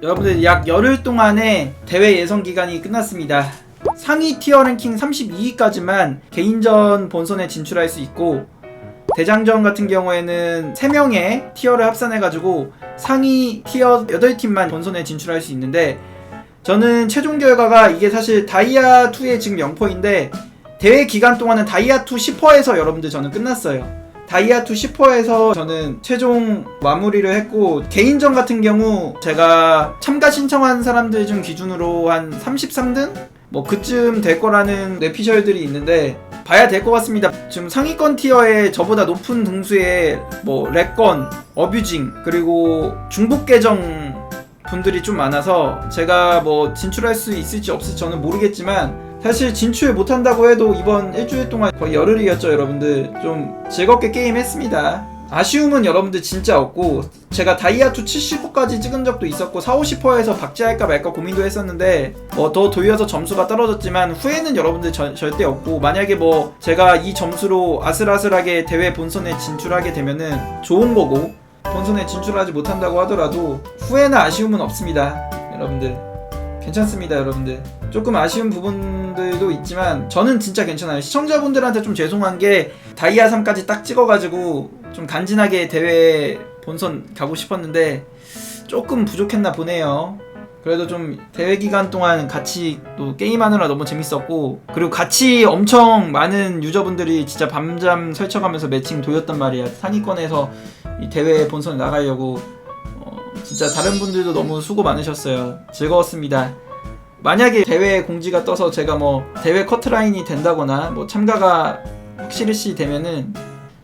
여러분들 약 열흘 동안의 대회 예선 기간이 끝났습니다. 상위 티어 랭킹 32위까지만 개인전 본선에 진출할 수 있고 대장전 같은 경우에는 3명의 티어를 합산해가지고 상위 티어 8팀만 본선에 진출할 수 있는데 저는 최종 결과가 이게 사실 다이아2의 지금 0%인데 대회 기간 동안은 다이아2 10%에서 여러분들 저는 끝났어요. 다이아2 10%에서 저는 최종 마무리를 했고 개인전 같은 경우 제가 참가 신청한 사람들 중 기준으로 한 33등? 뭐 그쯤 될 거라는 뇌피셜들이 있는데 봐야 될 것 같습니다. 지금 상위권 티어에 저보다 높은 등수의 뭐 렉건, 어뷰징 그리고 중복 계정 분들이 좀 많아서 제가 뭐 진출할 수 있을지 없을지 저는 모르겠지만 사실 진출 못한다고 해도 이번 일주일 동안 거의 열흘이었죠 여러분들. 좀 즐겁게 게임했습니다. 아쉬움은 여러분들 진짜 없고 제가 다이아2 70%까지 찍은 적도 있었고 4, 50%에서 박제할까 말까 고민도 했었는데 뭐 더 돌려서 점수가 떨어졌지만 후회는 여러분들 저- 절대 없고 만약에 뭐 제가 이 점수로 아슬아슬하게 대회 본선에 진출하게 되면은 좋은 거고 본선에 진출하지 못한다고 하더라도 후회나 아쉬움은 없습니다 여러분들 괜찮습니다 여러분들. 조금 아쉬운 부분들도 있지만 저는 진짜 괜찮아요. 시청자분들한테 좀 죄송한 게 다이아 3까지 딱 찍어가지고 좀 간지나게 대회 본선 가고 싶었는데 조금 부족했나 보네요. 그래도 좀 대회 기간 동안 같이 또 게임하느라 너무 재밌었고 그리고 같이 엄청 많은 유저분들이 진짜 밤잠 설쳐가면서 매칭 도였단 말이야. 상위권에서 이 대회 본선 나가려고. 어, 진짜 다른 분들도 너무 수고 많으셨어요 즐거웠습니다 만약에 대회 공지가 떠서 제가 뭐 대회 커트라인이 된다거나 뭐 참가가 확실시 되면은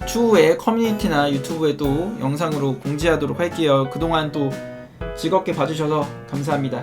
추후에 커뮤니티나 유튜브에 또 영상으로 공지하도록 할게요. 그동안 또 즐겁게 봐주셔서 감사합니다.